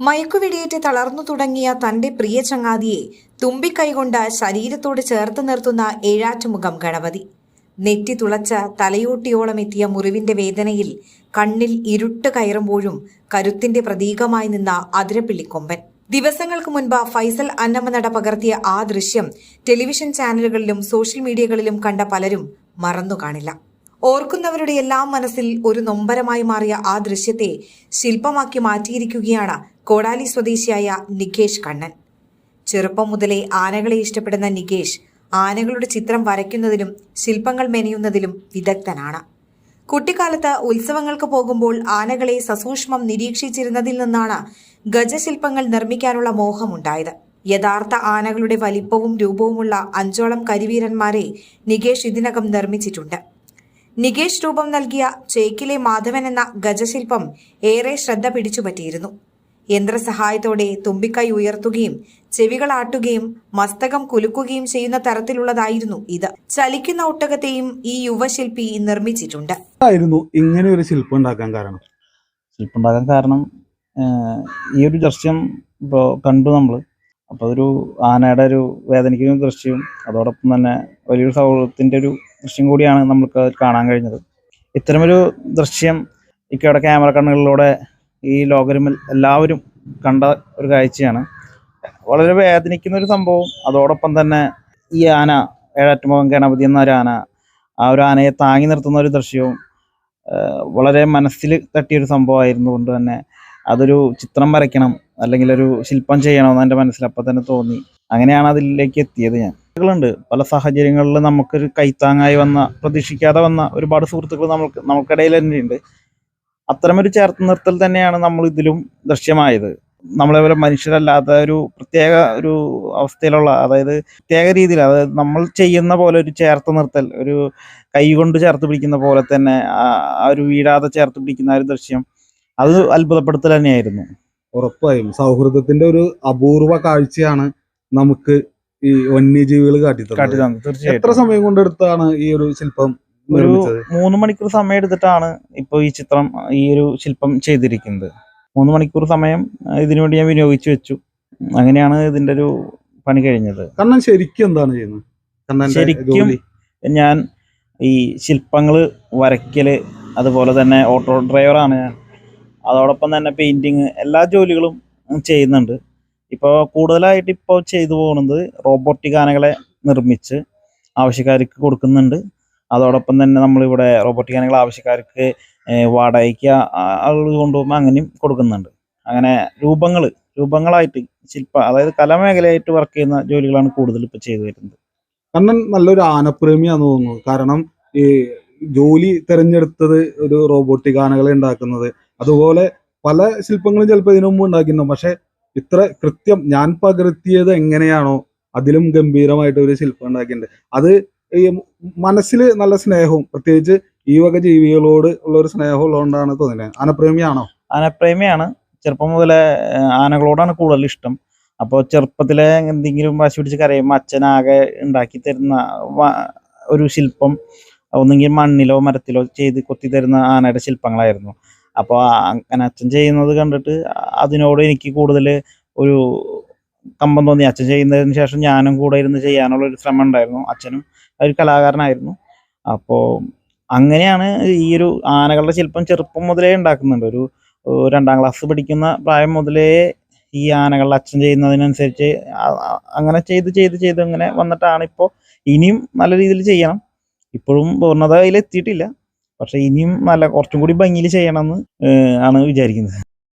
മയക്കുവെടിയേറ്റ് തളർന്നു തുടങ്ങിയ തന്റെ പ്രിയ ചങ്ങാതിയെ തുമ്പിക്കൈകൊണ്ട് ശരീരത്തോട് ചേർത്ത് നിർത്തുന്ന ഏഴാറ്റുമുഖം ഗണപതി. നെറ്റി തുളച്ച തലയോട്ടിയോളം എത്തിയ മുറിവിന്റെ വേദനയിൽ കണ്ണിൽ ഇരുട്ട് കയറുമ്പോഴും കരുത്തിന്റെ പ്രതീകമായി നിന്ന അതിരപ്പിള്ളിക്കൊമ്പൻ. ദിവസങ്ങൾക്ക് മുൻപ് ഫൈസൽ അന്നമനട പകർത്തിയ ആ ദൃശ്യം ടെലിവിഷൻ ചാനലുകളിലും സോഷ്യൽ മീഡിയകളിലും കണ്ട പലരും മറന്നു കാണില്ല ഓർക്കുന്നവരുടെ എല്ലാം മനസ്സിൽ ഒരു നൊമ്പരമായി മാറിയ ആ ദൃശ്യത്തെ ശില്പമാക്കി മാറ്റിയിരിക്കുകയാണ് കോടാലി സ്വദേശിയായ നികേഷ് കണ്ണൻ. ചെറുപ്പം മുതലേ ആനകളെ ഇഷ്ടപ്പെടുന്ന നികേഷ് ആനകളുടെ ചിത്രം വരയ്ക്കുന്നതിലും ശില്പങ്ങൾ മെനയുന്നതിലും വിദഗ്ധനാണ്. കുട്ടിക്കാലത്ത് ഉത്സവങ്ങൾക്ക് പോകുമ്പോൾ ആനകളെ സസൂക്ഷ്മം നിരീക്ഷിച്ചിരുന്നതിൽ നിന്നാണ് ഗജശില്പങ്ങൾ നിർമ്മിക്കാനുള്ള മോഹമുണ്ടായത്. യഥാർത്ഥ ആനകളുടെ വലിപ്പവും രൂപവുമുള്ള അഞ്ചോളം കരിവീരന്മാരെ നികേഷ് ഇതിനകം നിർമ്മിച്ചിട്ടുണ്ട്. നികേഷ് രൂപം നൽകിയ ചേക്കിലെ മാധവൻ എന്ന ഗജശില്പം ഏറെ ശ്രദ്ധ പിടിച്ചുപറ്റിയിരുന്നു. യന്ത്രസഹായത്തോടെ തുമ്പിക്കൈ ഉയർത്തുകയും ചെവികളാട്ടുകയും മസ്തകം കുലുക്കുകയും ചെയ്യുന്ന തരത്തിലുള്ളതായിരുന്നു ഇത്. ചലിക്കുന്ന ഒട്ടകത്തെയും ഈ യുവശില്പി നിർമ്മിച്ചിട്ടുണ്ട്. ആയിരുന്നു ഇങ്ങനെ ഒരു ശില്പം ഉണ്ടാക്കാൻ കാരണം. ശില്പം ഉണ്ടാക്കാൻ കാരണം ഈ ഒരു ദൃശ്യം ഇപ്പോൾ കണ്ടു നമ്മൾ അപ്പോൾ അതൊരു ആനയുടെ ഒരു വേദനിക്കുന്ന ദൃശ്യവും അതോടൊപ്പം തന്നെ വലിയൊരു സൗഹൃദത്തിന്റെ ഒരു ദൃശ്യം കൂടിയാണ് നമുക്ക് കാണാൻ കഴിഞ്ഞത്. ഇത്തരമൊരു ദൃശ്യം ഇക്കയുടെ ക്യാമറ കണ്ണുകളിലൂടെ ഈ ലോകരുമിൽ എല്ലാവരും കണ്ട ഒരു കാഴ്ചയാണ്. വളരെ വേദനിക്കുന്ന ഒരു സംഭവം. അതോടൊപ്പം തന്നെ ഈ ആന ഏഴാറ്റുമുഖം ഗണപതി എന്ന ഒരു ആന ആ ഒരു ആനയെ താങ്ങി നിർത്തുന്ന ഒരു ദൃശ്യവും വളരെ മനസ്സിൽ തട്ടിയൊരു സംഭവമായിരുന്നു കൊണ്ട് തന്നെ അതൊരു ചിത്രം വരയ്ക്കണം അല്ലെങ്കിൽ ഒരു ശില്പം ചെയ്യണമെന്ന് എന്റെ മനസ്സിൽ അപ്പം തന്നെ തോന്നി. അങ്ങനെയാണ് അതിലേക്ക് എത്തിയത് ഞാൻ. സുഹൃത്തുക്കളുണ്ട്. പല സാഹചര്യങ്ങളിൽ നമുക്കൊരു കൈത്താങ്ങായി വന്ന പ്രതീക്ഷിക്കാതെ വന്ന ഒരുപാട് സുഹൃത്തുക്കൾ നമുക്ക് നമുക്കിടയിൽ തന്നെ ഉണ്ട് അത്തരമൊരു ചേർത്ത് നിർത്തൽ തന്നെയാണ് നമ്മൾ ഇതിലും ദൃശ്യമായത്. നമ്മളെ പോലെ മനുഷ്യരല്ലാത്ത ഒരു പ്രത്യേക ഒരു അവസ്ഥയിലുള്ള അതായത് പ്രത്യേക രീതിയിൽ അതായത് നമ്മൾ ചെയ്യുന്ന പോലെ ഒരു ചേർത്ത് നിർത്തൽ ഒരു കൈ കൊണ്ട് ചേർത്ത് പിടിക്കുന്ന പോലെ തന്നെ ആ ഒരു വീഴാതെ ചേർത്ത് പിടിക്കുന്ന ഒരു ദൃശ്യം അത് അത്ഭുതപ്പെടുത്തൽ തന്നെയായിരുന്നു. ഉറപ്പായും. സൗഹൃദത്തിന്റെ ഒരു അപൂർവ കാഴ്ചയാണ് നമുക്ക് ഈ വന്യജീവികൾ കാട്ടി എത്ര സമയം കൊണ്ടെടുത്താണ് ഈ ഒരു ശില്പം ഒരു മൂന്ന് മണിക്കൂർ സമയം എടുത്തിട്ടാണ് ഇപ്പോൾ ഈ ചിത്രം ഈ ഒരു ശില്പം ചെയ്തിരിക്കുന്നത്. മൂന്ന് മണിക്കൂർ സമയം ഇതിനുവേണ്ടി ഇതിനു വേണ്ടി ഞാൻ വിനിയോഗിച്ചു വെച്ചു. അങ്ങനെയാണ് ഇതിന്റെ ഒരു പണി കഴിഞ്ഞത്. കണ്ണൻ ശരിക്കും എന്താണ് ചെയ്യുന്നത്? ശരിക്കും ഞാൻ ഈ ശില്പങ്ങൾ വരയ്ക്കൽ അതുപോലെ തന്നെ ഓട്ടോ ഡ്രൈവറാണ് ഞാൻ. അതോടൊപ്പം തന്നെ പെയിന്റിങ് എല്ലാ ജോലികളും ചെയ്യുന്നുണ്ട്. ഇപ്പോൾ കൂടുതലായിട്ട് ഇപ്പോൾ ചെയ്തു പോകുന്നത് റോബോട്ടിക് ആനകളെ നിർമ്മിച്ച് ആവശ്യക്കാർക്ക് കൊടുക്കുന്നുണ്ട്. അതോടൊപ്പം തന്നെ നമ്മളിവിടെ റോബോട്ടിക് ആനകൾ ആവശ്യക്കാർക്ക് വാടകയ്ക്ക് ആളുകൾ കൊണ്ടുപോകുമ്പോൾ അങ്ങനെയും കൊടുക്കുന്നുണ്ട്. അങ്ങനെ രൂപങ്ങൾ രൂപങ്ങളായിട്ട് ശില്പ അതായത് കലാമേഖലയായിട്ട് വർക്ക് ചെയ്യുന്ന ജോലികളാണ് കൂടുതൽ ഇപ്പോൾ ചെയ്തു വരുന്നത്. കണ്ണൻ നല്ലൊരു ആനപ്രേമിയാന്ന് തോന്നുന്നു. കാരണം ഈ ജോലി തെരഞ്ഞെടുത്തത് ഒരു റോബോട്ടിക് ആനകളെ ഉണ്ടാക്കുന്നത്. അതുപോലെ പല ശില്പങ്ങളും ചിലപ്പോൾ ഇതിനു മുമ്പ് ഉണ്ടാക്കിയിരുന്നു പക്ഷെ ഇത്ര കൃത്യം ഞാൻ പകർത്തിയത് എങ്ങനെയാണോ അതിലും ഗംഭീരമായിട്ട് ഒരു ശില്പം ഉണ്ടാക്കിയിട്ടുണ്ട്. അത് ഈ മനസ്സിൽ നല്ല സ്നേഹവും പ്രത്യേകിച്ച് ഈ വക ജീവികളോട് ഉള്ള ഒരു സ്നേഹം ഉള്ളതുകൊണ്ടാണ് തോന്നുന്നത് ആനപ്രേമിയാണോ? ആനപ്രേമിയാണ്. ചെറുപ്പം മുതലേ ആനകളോടാണ് കൂടുതൽ ഇഷ്ടം. അപ്പോൾ ചെറുപ്പത്തിലെ എന്തെങ്കിലും വാശി പിടിച്ച് കരയുമ്പോൾ അച്ഛനാകെ ഉണ്ടാക്കി തരുന്ന ഒരു ശില്പം ഒന്നെങ്കിൽ മണ്ണിലോ മരത്തിലോ ചെയ്ത് കൊത്തി തരുന്ന ആനയുടെ ശില്പങ്ങളായിരുന്നു. അപ്പോൾ അങ്ങനെ അച്ഛൻ ചെയ്യുന്നത് കണ്ടിട്ട് അതിനോട് എനിക്ക് കൂടുതൽ ഒരു കമ്പം തോന്നി. അച്ഛൻ ചെയ്യുന്നതിന് ശേഷം ഞാനും കൂടെ ഇരുന്ന് ചെയ്യാനുള്ള ഒരു ശ്രമം ഉണ്ടായിരുന്നു. അച്ഛനും ഒരു കലാകാരനായിരുന്നു. അപ്പോൾ അങ്ങനെയാണ് ഈ ഒരു ആനകളുടെ ശില്പം ചെറുപ്പം മുതലേ ഉണ്ടാക്കുന്നുണ്ട്. ഒരു രണ്ടാം ക്ലാസ് പഠിക്കുന്ന പ്രായം മുതലേ ഈ ആനകളുടെ അച്ഛൻ ചെയ്യുന്നതിനനുസരിച്ച് അങ്ങനെ ചെയ്ത് ചെയ്ത് ചെയ്ത് അങ്ങനെ വന്നിട്ടാണ് ഇപ്പോൾ ഇനിയും നല്ല രീതിയിൽ ചെയ്യണം. ഇപ്പോഴും പൂർണതയിൽ എത്തിയിട്ടില്ല പക്ഷെ ഇനിയും നല്ല കുറച്ചും കൂടി ഭംഗിയിൽ ചെയ്യണമെന്ന് ആണ് വിചാരിക്കുന്നത്.